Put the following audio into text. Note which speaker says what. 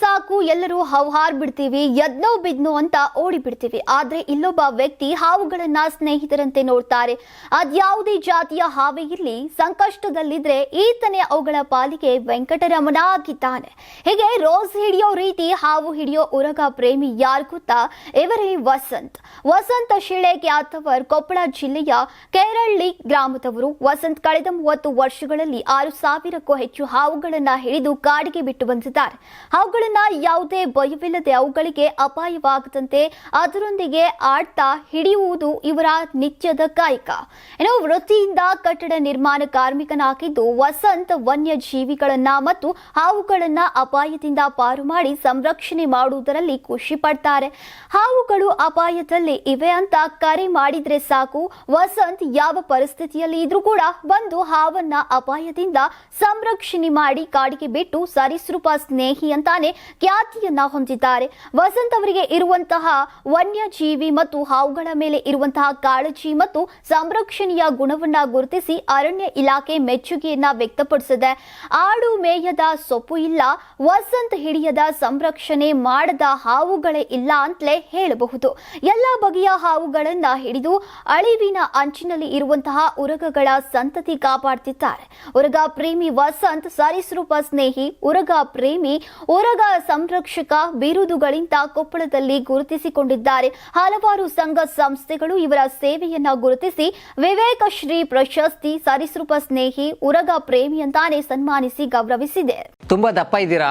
Speaker 1: ಸಾಕು, ಎಲ್ಲರೂ ಹೌಹಾರ್ ಬಿಡ್ತೀವಿ, ಯದ್ನೋ ಬಿದ್ನೋ ಅಂತ ಓಡಿ ಬಿಡ್ತೀವಿ. ಆದ್ರೆ ಇಲ್ಲೊಬ್ಬ ವ್ಯಕ್ತಿ ಹಾವುಗಳನ್ನ ಸ್ನೇಹಿತರಂತೆ ನೋಡ್ತಾರೆ. ಅದ್ಯಾವುದೇ ಜಾತಿಯ ಹಾವೇ ಇರ್ಲಿ, ಸಂಕಷ್ಟದಲ್ಲಿದ್ರೆ ಈತನೇ ಅವುಗಳ ಪಾಲಿಗೆ ವೆಂಕಟರಮಣ ಆಗಿದ್ದಾನೆ. ಹೀಗೆ ರೋಸ್ ಹಿಡಿಯೋ ರೀತಿ ಹಾವು ಹಿಡಿಯೋ ಉರಗ ಪ್ರೇಮಿ ಯಾರು ಗೊತ್ತಾ? ಇವರೇ ವಸಂತ್. ವಸಂತ ಶಿಳೆ ಖ್ಯಾತವರ್ ಕೊಪ್ಪಳ ಜಿಲ್ಲೆಯ ಕೇರಳ್ಳಿ ಗ್ರಾಮದವರು. ವಸಂತ್ ಕಳೆದ ಮೂವತ್ತು ವರ್ಷಗಳಲ್ಲಿ ಆರು ಸಾವಿರಕ್ಕೂ ಹೆಚ್ಚು ಹಾವುಗಳನ್ನ ಹಿಡಿದು ಕಾಡಿಗೆ ಬಿಟ್ಟು ಬಂದಿದ್ದಾರೆ. ಅವುಗಳನ್ನ ಯಾವುದೇ ಭಯವಿಲ್ಲದೆ ಅವುಗಳಿಗೆ ಅಪಾಯವಾಗದಂತೆ ಅದರೊಂದಿಗೆ ಆಡ್ತಾ ಹಿಡಿಯುವುದು ಇವರ ನಿತ್ಯದ ಕಾಯಕ. ಏನು ವೃತ್ತಿಯಿಂದ ಕಟ್ಟಡ ನಿರ್ಮಾಣ ಕಾರ್ಮಿಕನಾಗಿದ್ದು ವಸಂತ್ ವನ್ಯಜೀವಿಗಳನ್ನ ಮತ್ತು ಹಾವುಗಳನ್ನ ಅಪಾಯದಿಂದ ಪಾರು ಮಾಡಿ ಸಂರಕ್ಷಣೆ ಮಾಡುವುದರಲ್ಲಿ ಖುಷಿ ಪಡ್ತಾರೆ. ಹಾವುಗಳು ಅಪಾಯದಲ್ಲಿ ಇವೆ ಅಂತ ಕರೆ ಮಾಡಿದ್ರೆ ಸಾಕು. ವಸಂತ್ ಯಾವ ಪರಿಸ್ಥಿತಿಯಲ್ಲಿ ಇದ್ರೂ ಕೂಡ ಬಂದು ಹಾವನ್ನ ಅಪಾಯದಿಂದ ಸಂರಕ್ಷಣೆ ಮಾಡಿ ಕಾಡಿಗೆ ಬಿಟ್ಟು ಸರಿಸೃಪ ಸ್ನೇಹಿ ಅಂತಾನೆ ಖ್ಯಾತಿಯನ್ನ ಹೊಂದಿದ್ದಾರೆ. ವಸಂತ್ ಅವರಿಗೆ ಇರುವಂತಹ ವನ್ಯಜೀವಿ ಮತ್ತು ಹಾವುಗಳ ಮೇಲೆ ಇರುವಂತಹ ಕಾಳಜಿ ಮತ್ತು ಸಂರಕ್ಷಣೆಯ ಗುಣವನ್ನ ಗುರುತಿಸಿ ಅರಣ್ಯ ಇಲಾಖೆ ಮೆಚ್ಚುಗೆಯನ್ನ ವ್ಯಕ್ತಪಡಿಸಿದೆ. ಆಡು ಮೇಯದ ಸೊಪ್ಪು ಇಲ್ಲ, ವಸಂತ್ ಹಿಡಿಯದ ಸಂರಕ್ಷಣೆ ಮಾಡದ ಹಾವುಗಳೇ ಇಲ್ಲ ಅಂತಲೇ ಹೇಳಬಹುದು. ಎಲ್ಲ ಬಗೆಯ ಹಾವುಗಳನ್ನ ಹಿಡಿದು ಅಳಿವಿನ ಅಂಚಿನಲ್ಲಿ ಇರುವಂತಹ ಉರಗಗಳ ಸಂತತಿ ಕಾಪಾಡ್ತಿದ್ದಾರೆ. ಉರಗ ಪ್ರೇಮಿ ವಸಂತ್ ಸರಿಸೃಪ ಸ್ನೇಹಿ, ಉರಗ ಪ್ರೇಮಿ, ಉರಗ ಸಂರಕ್ಷಕ ಬಿರುದುಗಳಿಂದ ಕೊಪ್ಪಳದಲ್ಲಿ ಗುರುತಿಸಿಕೊಂಡಿದ್ದಾರೆ. ಹಲವಾರು ಸಂಘ ಸಂಸ್ಥೆಗಳು ಇವರ ಸೇವೆಯನ್ನು ಗುರುತಿಸಿ ವಿವೇಕ ಶ್ರೀ ಪ್ರಶಸ್ತಿ, ಸರಿಸೃಪ ಸ್ನೇಹಿ, ಉರಗ ಪ್ರೇಮಿ ಅಂತಾನೆ ಸನ್ಮಾನಿಸಿ ಗೌರವಿಸಿದೆ.
Speaker 2: ತುಂಬಾ ದಪ್ಪ ಇದ್ದೀರಾ?